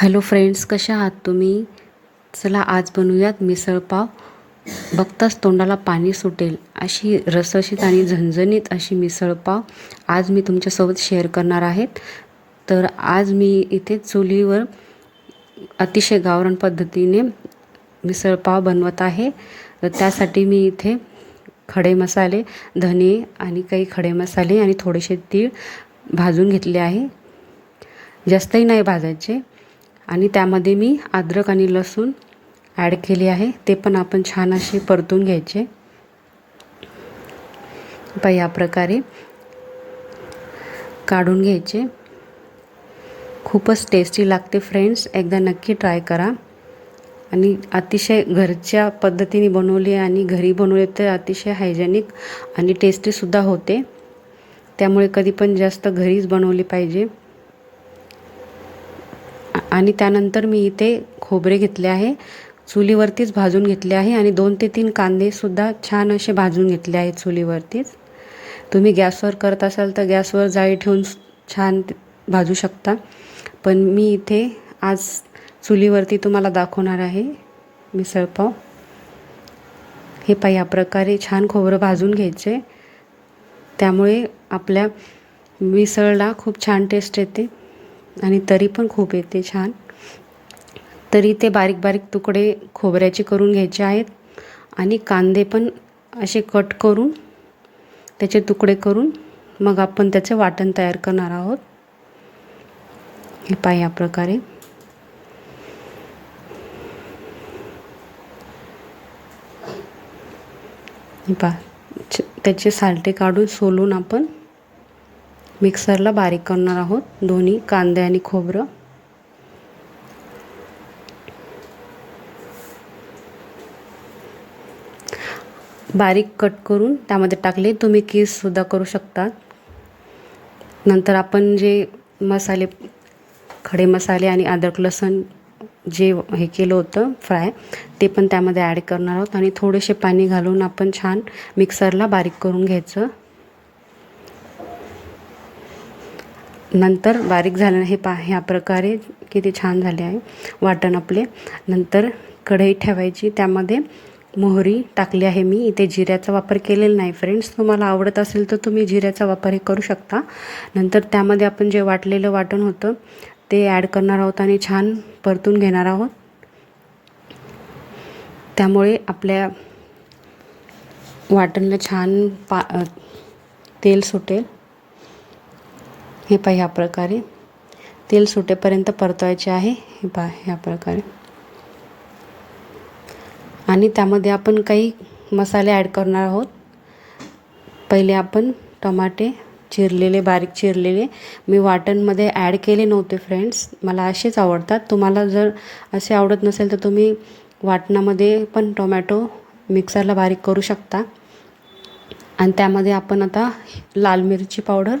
Hello friends कशा आहात तुम्ही? चला आज बनवूयात मिसळपाव बघताच तोंडाला पाणी सुटेल. अशी रसरशीत आणि झणझणीत अशी मिसळपाव आज मी तुमच्यासोबत शेअर करणार आहेत. तर आज मी इथे चुलीवर अतिशय गावरान पद्धतीने मिसळपाव बनवत आहे. तर त्यासाठी मी इथे खडे मसाले धने आणि काही खडे मसाले आणि थोडेसे तीळ भाजून घेतले आहे. जास्तही नाही भाजायचे. आणि त्यामध्ये मी अद्रक आणि लसूण ॲड केले आहे. ते पण आपण छान असे परतून घ्यायचे. पहा या प्रकारे काढून घ्यायचे. खूपच टेस्टी लागते फ्रेंड्स एकदा नक्की ट्राय करा. आणि अतिशय घरच्या पद्धतीने बनवली आणि घरी बनवले तर अतिशय हायजेनिक आणि टेस्टीसुद्धा होते. त्यामुळे कधी पण जास्त घरीच बनवली पाहिजे. आणि त्यानंतर मी इथे खोबरे घेतले आहे चुलीवरतीच भाजून घेतले आहे आणि दोन ते तीन कांदेसुद्धा छान असे भाजून घेतले आहेत चुलीवरतीच. तुम्ही गॅसवर करत असाल तर गॅसवर जाळी ठेवून छान भाजू शकता. पण मी इथे आज चुलीवरती तुम्हाला दाखवणार आहे मिसळपाव हे पा या प्रकारे छान खोबरं भाजून घ्यायचे. त्यामुळे आपल्या मिसळला खूप छान टेस्ट येते. आणि तरी पण खूप येते छान. तरी ते बारीक बारीक तुकडे खोबऱ्याचे करून घ्यायचे आहेत. आणि कांदे पण असे कट करून त्याचे तुकडे करून मग आपण त्याचे वाटण तयार करणार आहोत. हे पाय या प्रकारे. हे पा त्याचे सालटे काढून सोलून आपण मिक्सरला बारीक करणार आहोत. दोन्ही कांदे आणि खोबरं. बारीक कट करून त्यामध्ये टाकले. तुम्ही कीससुद्धा करू शकतात. नंतर आपण जे मसाले खडे मसाले आणि अद्रक लसण जे हे केलं होतं फ्राय ते पण त्यामध्ये ॲड करणार आहोत. आणि थोडेसे पाणी घालून आपण छान मिक्सरला बारीक करून घ्यायचं. नंतर बारीक झालं हे पा ह्या प्रकारे किती छान झाले आहे वाटण आपले. नंतर कढई ठेवायची त्यामध्ये मोहरी टाकली आहे मी. इथे जिऱ्याचा वापर केलेला नाही फ्रेंड्स तुम्हाला आवडत असेल तर तुम्ही जिऱ्याचा वापर हे करू शकता. नंतर त्यामध्ये आपण जे वाटलेलं वाटण होतं ते ॲड करणार आहोत आणि छान परतून घेणार आहोत. त्यामुळे आपल्या वाटणला छान पा तेल सुटेल. हे पहा ह्या प्रकारे. तेल सुटेपर्यंत परतवायचे आहे. हे पहा ह्या प्रकारे. आणि त्यामध्ये आपण काही मसाले ॲड करणार आहोत. पहिले आपण टमाटे चिरलेले बारीक चिरलेले. मी वाटणमध्ये ॲड केले नव्हते फ्रेंड्स मला असेच आवडतात. तुम्हाला जर असे आवडत नसेल तर तुम्ही वाटणामध्ये पण टोमॅटो मिक्सरला बारीक करू शकता. आणि त्यामध्ये आपण आता लाल मिरची पावडर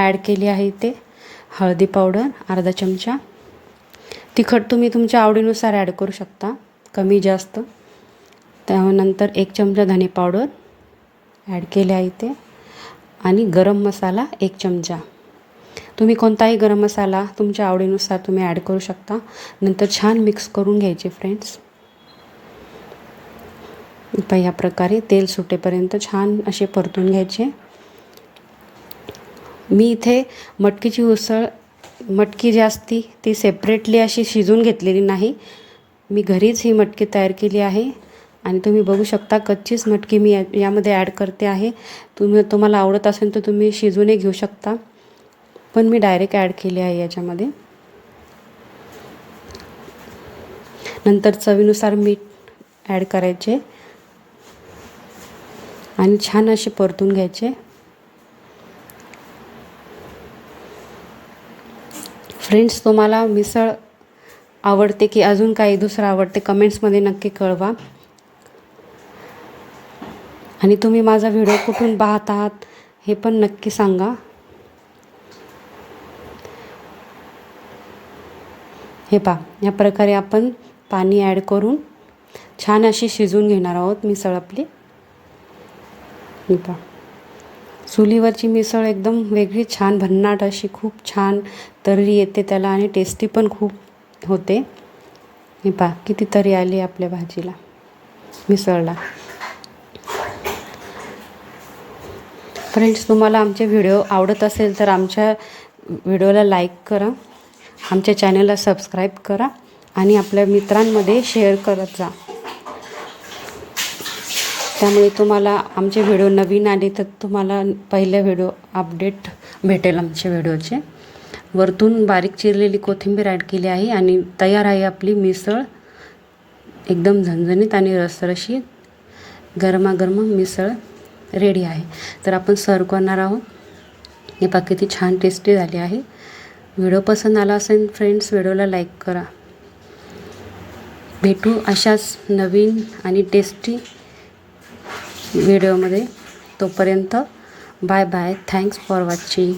ॲड केली आहे इथे. हळदी पावडर अर्धा चमचा. तिखट तुम्ही तुमच्या आवडीनुसार ॲड करू शकता. कमी जास्त. त्यानंतर एक चमचा धने पावडर ॲड केले आहे इथे. आणि गरम मसाला एक चमचा. तुम्ही कोणताही गरम मसाला तुमच्या आवडीनुसार तुम्ही ॲड करू शकता. नंतर छान मिक्स करून घ्यायचे फ्रेंड्स या प्रकारे तेल सुटेपर्यंत छान असे परतून घ्यायचे. मी इथे मटकीची उसळ मटकी जी असती ती सेपरेटली अशी शिजून घेतलेली नाही. मी घरीच ही मटकी तयार केली आहे. आणि तुम्ही बघू शकता कच्चीच मटकी मी या यामध्ये ॲड करते आहे. तुम्ही तुम्हाला आवडत असेल तर तुम्ही शिजूनही घेऊ शकता. पण मी डायरेक्ट ॲड केली आहे याच्यामध्ये. नंतर चवीनुसार मीठ ॲड करायचे. आणि छान असे परतून घ्यायचे. फ्रेंड्स तुम्हाला मिसळ आवडते की अजून काही दुसरं आवडते कमेंट्समध्ये नक्की कळवा. आणि तुम्ही माझा व्हिडिओ कुठून पाहत आहात हे पण नक्की सांगा. हे पा या प्रकारे आपण पाणी ॲड करून छान अशी शिजवून घेणार आहोत मिसळ आपली. हे पा चुलीवरची मिसळ एकदम वेगळी छान भन्नाट अशी खूप छान तर्री येते त्याला आणि टेस्टी पण खूप होते. हे पा किती तरी आली आपल्या भाजीला मिसळला. फ्रेंड्स तुम्हाला आमचे व्हिडिओ आवडत असेल तर आमच्या व्हिडिओला लाईक करा आमच्या चॅनलला सबस्क्राईब करा आणि आपल्या मित्रांमध्ये शेअर करत जा. त्यामुळे तुम्हाला आमचे व्हिडिओ नवीन आले तर तुम्हाला पहिल्या व्हिडिओ अपडेट भेटेल आमच्या व्हिडिओचे. वरतून बारीक चिरलेली कोथिंबीर ॲड केली आहे आणि तयार आहे आपली मिसळ. एकदम झणझणीत आणि रसरशीत गरमागरम मिसळ रेडी आहे. तर आपण सर्व करणार आहोत. हे पहा किती छान टेस्टी झाली आहे. व्हिडिओ पसंत आला असेल फ्रेंड्स व्हिडिओला लाईक करा. भेटू अशाच नवीन आणि टेस्टी व्हिडिओमध्ये. तोपर्यंत bye bye. Thanks for watching